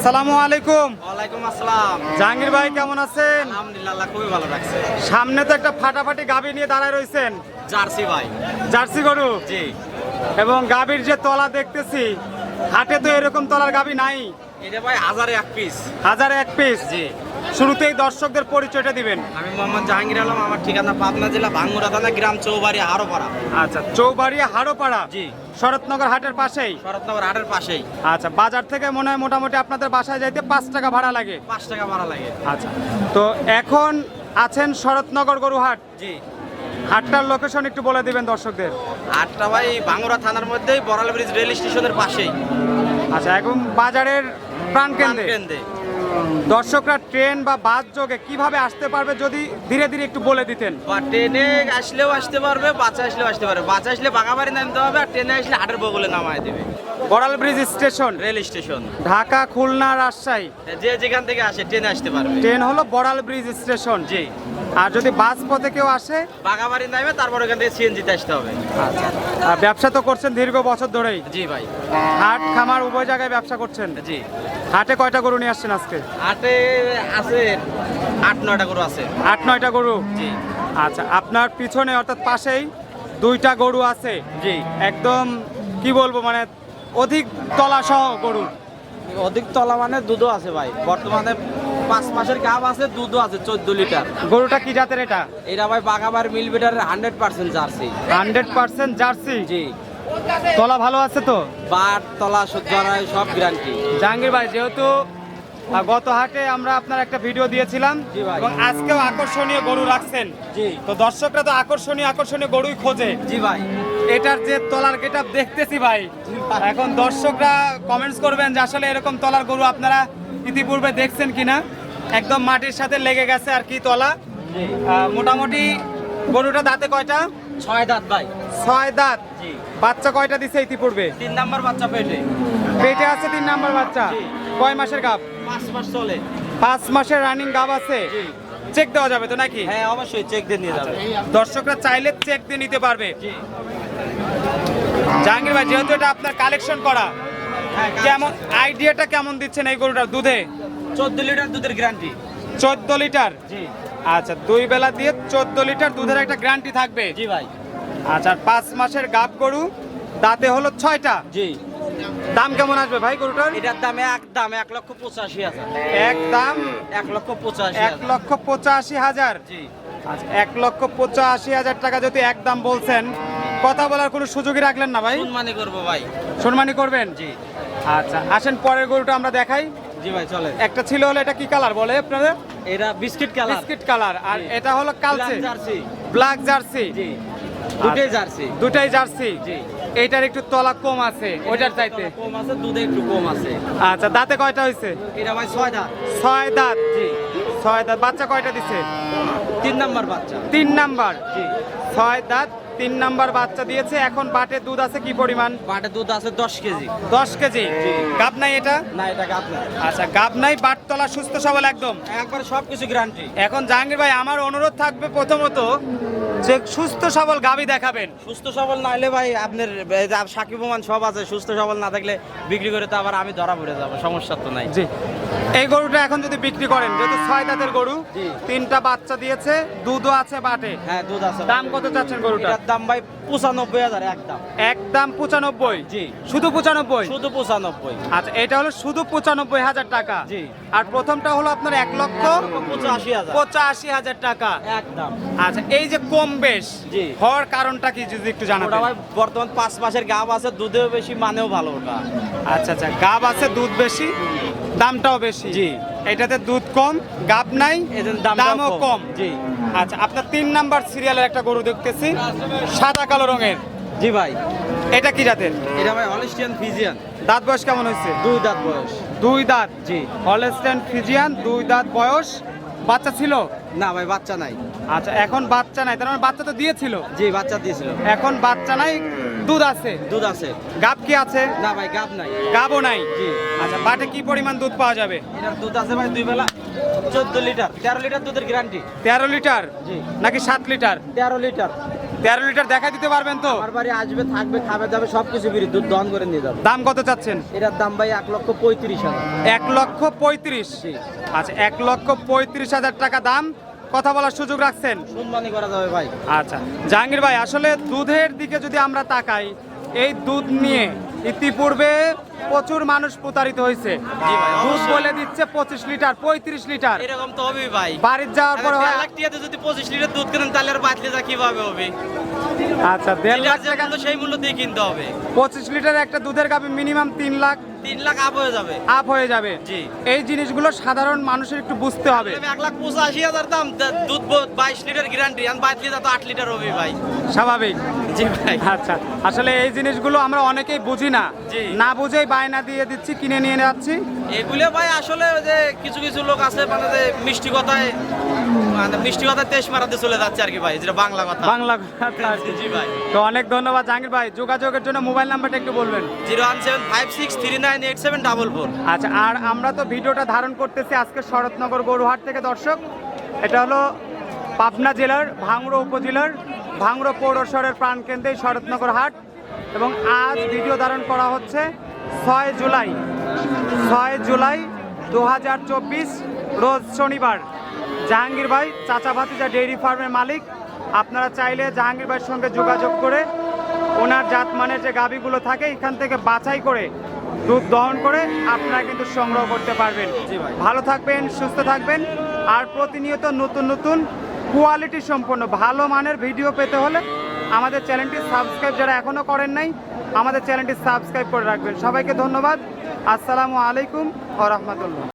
আসসালামু আলাইকুম। ওয়ালাইকুম আসসালাম। জাহাঙ্গীর ভাই কেমন আছেন? আলহামদুলিল্লাহ খুবই ভালো লাগছে। সামনে তো একটা ফাটাফাটি গাভী নিয়ে দাঁড়ায় রয়েছেন জার্সি ভাই। জার্সি গরু? জি। এবং গাভীর যে তলা দেখতেছি হাটে তো এরকম তলার গাভী নাই। এটা ভাই হাজারে এক পিস হাজারে এক পিস জি। শুরুতেই দর্শকদের পরিচয়টা দিবেন। আমি মোহাম্মদ জাহাঙ্গীর আলম আমার ঠিকানা পাবনা জেলা ভাঙ্গুরা থানা গ্রাম চৌবাড়ি হারোপাড়া আচ্ছা চৌবাড়িয়া হাড়োপাড়া? জি। শরৎনগর হাটের পাশেই? শরৎনগর হাটের পাশেই। আচ্ছা বাজার থেকে মনে হয় মোটামুটি আপনাদের বাসায় যাইতে পাঁচ টাকা ভাড়া লাগে। পাঁচ টাকা ভাড়া লাগে। আচ্ছা তো এখন আছেন শরৎনগর গরুহাট। জি। হাটটার লোকেশন একটু বলে দিবেন দর্শকদের। আটটা ভাই ভাঙ্গুরা থানার মধ্যেই বড়াল ব্রিজ রেল স্টেশনের পাশেই। আচ্ছা এখন বাজারের প্রাণ কেন্দ্রে দর্শকরা ট্রেন বা বাস যোগে কীভাবে আসতে পারবে যদি ধীরে ধীরে একটু বলে দিতেন? বা ট্রেনে আসলেও আসতে পারবে বাচ্চা আসলেও আসতে পারবে। বাচ্চা আসলে বাগাবাড়ি নামতে হবে আর ট্রেনে আসলে হাটের বগলে নামায় দেবে। Baral bridge station? Rail station. Dhaka Khulna Rajshahi? যে যেখান থেকে আসে ট্রেনে আসতে পারবে। ট্রেন হলো বড়াল ব্রিজ স্টেশন। জি। আর যদি বাস পথে কেউ আসে? বাগাবাড়ি নামে তারপর ওখান থেকে সিএনজিতে আসতে হবে। আর ব্যবসা তো করছেন দীর্ঘ বছর ধরেই? জি ভাই। হাট খামার উভয় জায়গায় ব্যবসা করছেন? জি। হাটে কয়টা গরু নিয়ে আসছেন আজকে? হাটে আছে আট নয়টা গরু আছে। আট নয়টা গরু? জি। আচ্ছা আপনার পিছনে অর্থাৎ পাশেই দুইটা গরু আছে? জি। একদম কি বলব মানে অধিক তলা সহ গরু? অধিক তলা মানে দুধও আছে ভাই। বর্তমানে পাঁচ মাসের গাব আছে দুধও আছে চোদ্দ লিটার। গরুটা কি জাতের এটা? এটা ভাই বাগাবার মিল বিটারের hundred percent jersey. Hundred percent jersey? জি। তলা ভালো আছে তো? বাট তলা জরায় সব গ্যারান্টি জাহাঙ্গীর ভাই যেহেতু গত হাটে আমরা আপনার একটা ভিডিও দিয়েছিলাম এবং আজকেও আকর্ষণীয় গরু রাখছেন। জি। তো দর্শকরা তো আকর্ষণীয় আকর্ষণীয় গরুই খোঁজে। জি ভাই। এটার যে তলার গেটআপ দেখতেছি ভাই। এখন দর্শকরা কমেন্টস করবেন যে আসলে এরকম তলার গরু আপনারা ইতিপূর্বে দেখছেন কিনা। একদম মাটির সাথে লেগে গেছে আর কি তলা। মোটামুটি গরুটা দাঁতে কয়টা? ছয় দাঁত ভাই। ছয় দাঁত। বাচ্চা কয়টা দিছে ইতিপূর্বে? তিন নাম্বার বাচ্চা পেটে। পেটে আছে তিন নাম্বার বাচ্চা। কয় মাসের গাব? পাঁচ মাস চলে। পাঁচ মাসের রানিং গাব আছে? চেক দেওয়া যাবে তো নাকি? হ্যাঁ অবশ্যই চেক দিয়ে নিয়ে যাবে। দর্শকরা চাইলে চেক দিয়ে নিতে পারবে। জি। জাহাঙ্গীর ভাই যেহেতু এটা আপনার কালেকশন করা হ্যাঁ কেমন আইডিয়াটা কেমন দিচ্ছেন এই গরুটার দুধে? চোদ্দ লিটার দুধের গ্যারান্টি চোদ্দ লিটার? জি। আচ্ছা দুই বেলা দিয়ে চোদ্দ লিটার দুধের একটা গ্যারান্টি থাকবে? জি ভাই। আচ্ছা পাঁচ মাসের গাব গরু দাঁতে হলো ছয়টা? জি। দাম কেমন আসবে ভাই গরুটার? এটার দাম এক দাম এক লক্ষ পঁচাশি হাজার। এক দাম এক লক্ষ পঁচাশি এক লক্ষ পঁচাশি হাজার? জি। আচ্ছা এক লক্ষ পঁচাশি হাজার টাকা যদি এক দাম বলছেন কথা বলার কোনো সুযোগই রাখলেন না ভাই? সম্মানী করব ভাই। সম্মানী করবেন? জি। আচ্ছা আসেন পরের গরুটা আমরা দেখাই। জি ভাই চলে একটা ছিল হলো এটা কি কালার বলে আপনাদের? এটা বিস্কিট কালার বিস্কিট কালার আর এটা হলো কালচে। জার্সি। Black jersey. জি। দুটোই জার্সি। দুটাই জার্সি। জি। এইটার একটু তলা কম আছে ওইটার চাইতে। কম আছে দুধে একটু কম আছে। আচ্ছা দাঁতে কয়টা হয়েছে এটা ভাই ছয় দাঁত। ছয় দাঁত। জি। ছয় দাঁত। বাচ্চা কয়টা দিছে? তিন নাম্বার বাচ্চা। তিন নাম্বার। জি। ছয় দাঁত। তিন নাম্বার বাচ্চা দিয়েছে এখন বাটে দুধ আছে কি পরিমাণ? বাটে দুধ আছে দশ কেজি। দশ কেজি। গাব নাই এটা? না এটা গাছ না আচ্ছা গাব নাই বাট তলা সুস্থ সবল একদম। একবার সবকিছু গ্যারান্টি এখন জাহাঙ্গীর ভাই আমার অনুরোধ থাকবে প্রথমত যে সুস্থ সবল গাবি দেখাবেন। সুস্থ সবল না হলে ভাই আপনার সাকিব সব আছে সুস্থ সবল না থাকলে বিক্রি করে তো আবার আমি ধরা পড়ে যাব সমস্যা তো নাই। জি। এই গরুটা এখন যদি বিক্রি করেন যেহেতু ছয় দাঁতের গরু তিনটা বাচ্চা দিয়েছে দুধও আছে বাটে। হ্যাঁ দুধ আছে দাম কত চাচ্ছেন গরুটা? দাম ভাই পঁচানব্বই হাজার একদম। একদম পঁচানব্বই? জি। শুধু পঁচানব্বই? শুধু পঁচানব্বই। আচ্ছা এটা হলো শুধু পঁচানব্বই হাজার টাকা। জি। আর প্রথমটা হলো আপনার এক লক্ষ পঁচাশি হাজার। পঁচাশি হাজার টাকা। একদম। আচ্ছা এই যে কম বেশ জি। হওয়ার কারণটা কি যদি একটু ওটা জানাবেন ভাই বর্তমান পাঁচ মাসের গাব আছে দুধেও বেশি মানেও ভালো ওটা। আচ্ছা আচ্ছা গাব আছে দুধ বেশি দামটাও বেশি। জি। এটাতে দুধ কম গাব নাই দামও কম। কম। জি। আচ্ছা আপনার তিন নাম্বার সিরিয়ালের একটা গরু দেখতেছি সাদা কালো রঙের। জি ভাই। এটা কি জাতের? এটা ভাই হলিস্টিয়ান ফিজিয়ান দাঁত বয়স কেমন হয়েছে? দুই দাঁত বয়স। দুই দাঁত। জি। হলিস্টিয়ান ফিজিয়ান দুই দাঁত বয়স। বাচ্চা ছিল? না ভাই বাচ্চা নাই। আচ্ছা এখন বাচ্চা নাই তার মানে বাচ্চা তো দিয়েছিল? জি বাচ্চা দিয়েছিল। এখন বাচ্চা নাই দুধ আছে? দুধ আছে। গাব কি আছে? না ভাই গাব নাই। গাবও নাই? জি। আচ্ছা বাটে কি পরিমাণ দুধ পাওয়া যাবে? এটার দুধ আছে ভাই দুই বেলা চোদ্দ লিটার। তেরো লিটার দুধের গ্যারান্টি তেরো লিটার? জি। নাকি সাত লিটার? তেরো লিটার। তেরো লিটার দেখা দিতে পারবেন তো? আমার বাড়ি আসবে থাকবে খাবে দাবে সবকিছু ফ্রি দুধ দহন করে নিয়ে যাবে। দাম কত চাচ্ছেন? এটার দাম ভাই এক লক্ষ পঁয়ত্রিশ হাজার। এক লক্ষ পঁয়ত্রিশ। আচ্ছা এক লক্ষ পঁয়ত্রিশ হাজার টাকা দাম। কথা বলার সুযোগ রাখছেন? সম্মানই করা যাবে ভাই। আচ্ছা জাহাঙ্গীর ভাই আসলে দুধের দিকে যদি আমরা তাকাই এই দুধ নিয়ে ইতিপূর্বে প্রচুর মানুষ প্রতারিত হয়েছে। দুধ বলে দিচ্ছে পঁচিশ লিটার পঁয়ত্রিশ লিটার। এরকম তো হবেই ভাই। বাড়ির যাওয়ার পরে যদি পঁচিশ লিটার দুধ কেনেন তাহলে আর বাতলে যা কীভাবে হবে? আচ্ছা দেড় লাখ টাকা মূল্য সেই মূল্য দিয়ে কিনতে হবে। পঁচিশ লিটার একটা দুধের মিনিমাম তিন লাখ তিন লাখ আপ হয়ে যাবে। আপ হয়ে যাবে। জি। এই জিনিসগুলো সাধারণ মানুষের একটু বুঝতে হবে। এক লাখ পঁচাশি হাজার দাম দুধ বাইশ লিটার গ্যারান্টি আর বাইশ লিটার তো আট লিটার হবে ভাই। স্বাভাবিক। জি ভাই। আচ্ছা আসলে এই জিনিসগুলো আমরা অনেকেই বুঝি না। জি। না বুঝেই বায়না দিয়ে দিচ্ছি কিনে নিয়ে যাচ্ছি। এগুলো ভাই আসলে যে কিছু কিছু লোক আছে মানে যে মিষ্টি কথায় মানে মিষ্টি কথায় তেজ মারাতে চলে যাচ্ছে আর কি ভাই যেটা বাংলা কথা। বাংলা কথা জি ভাই। তো অনেক ধন্যবাদ জাহাঙ্গীর ভাই। যোগাযোগের জন্য মোবাইল নাম্বারটা একটু বলবেন। Zero one seven five six three nine eight seven double four. আচ্ছা আর আমরা তো ভিডিওটা ধারণ করতেছি আজকে শরৎনগর গরুহাট থেকে দর্শক। এটা হলো পাবনা জেলার ভাঙড়ো উপজেলার ভাঙড়ো পৌরসরের প্রাণকেন্দ্রে শরৎনগর হাট। এবং আজ ভিডিও ধারণ করা হচ্ছে ছয় জুলাই। ছয় জুলাই দু হাজার চব্বিশ রোজ শনিবার। জাহাঙ্গীর ভাই চাচা ভাতিজা ডেইরি ফার্মের মালিক। আপনারা চাইলে জাহাঙ্গীর ভাইয়ের সঙ্গে যোগাযোগ করে ওনার জাতমানের যে গাবিগুলো থাকে এখান থেকে বাছাই করে দুধ দহন করে আপনারা কিন্তু সংগ্রহ করতে পারবেন। ভালো থাকবেন সুস্থ থাকবেন। আর প্রতিনিয়ত নতুন নতুন কোয়ালিটি সম্পন্ন ভালো মানের ভিডিও পেতে হলে আমাদের চ্যানেলটি সাবস্ক্রাইব যারা এখনও করেন নাই, আমাদের চ্যানেলটি সাবস্ক্রাইব করে রাখবেন। সবাইকে ধন্যবাদ। আসসালামু আলাইকুম ও রহমতুল্লাহ।